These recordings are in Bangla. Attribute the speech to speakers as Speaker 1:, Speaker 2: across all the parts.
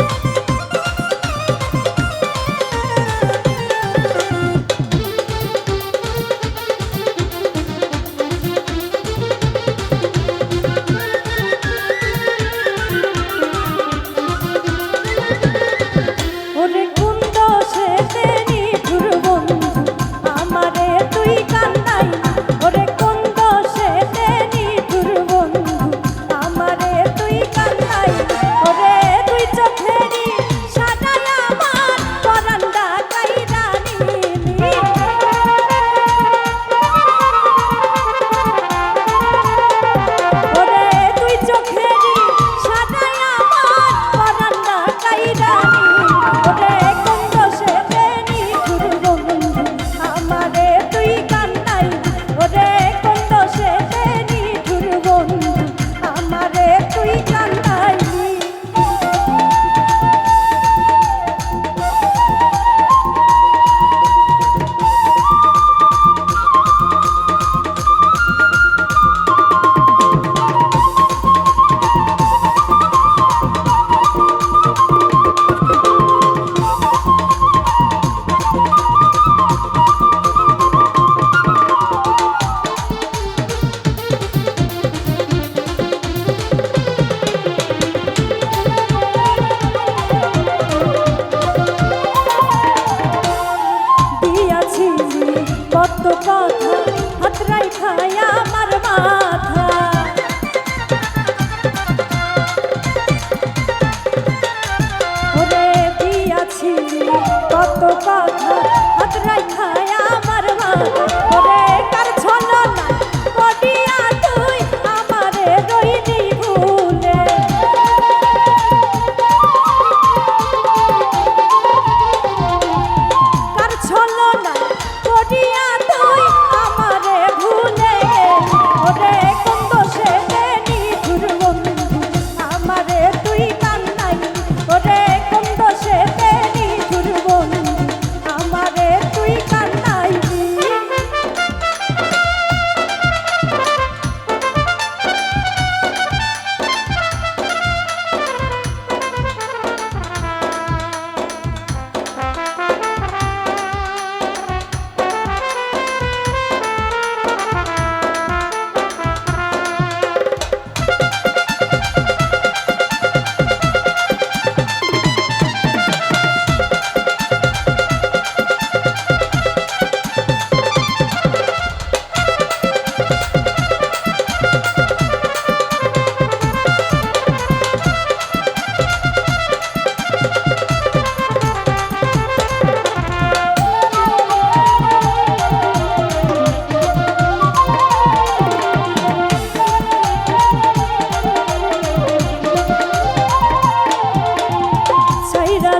Speaker 1: thank you কত কথা হাতরাই খায় আমার মাথা।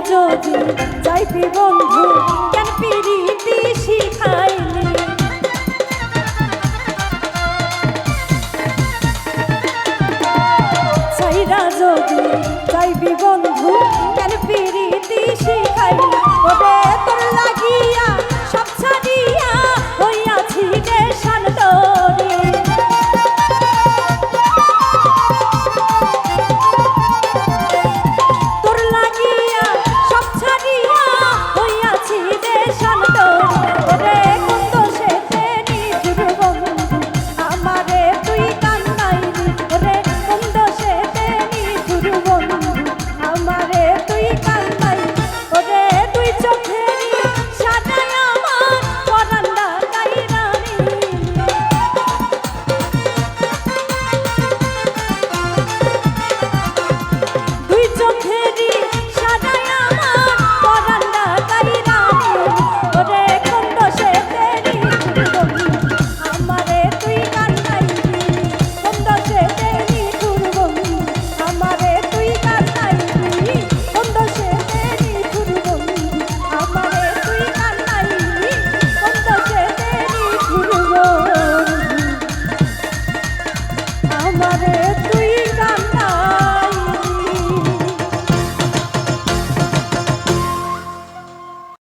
Speaker 1: যদি যাইতি বন্ধু কেন পিরিতি শিখাইলি? চাইরা যদি যাইবি বন্ধু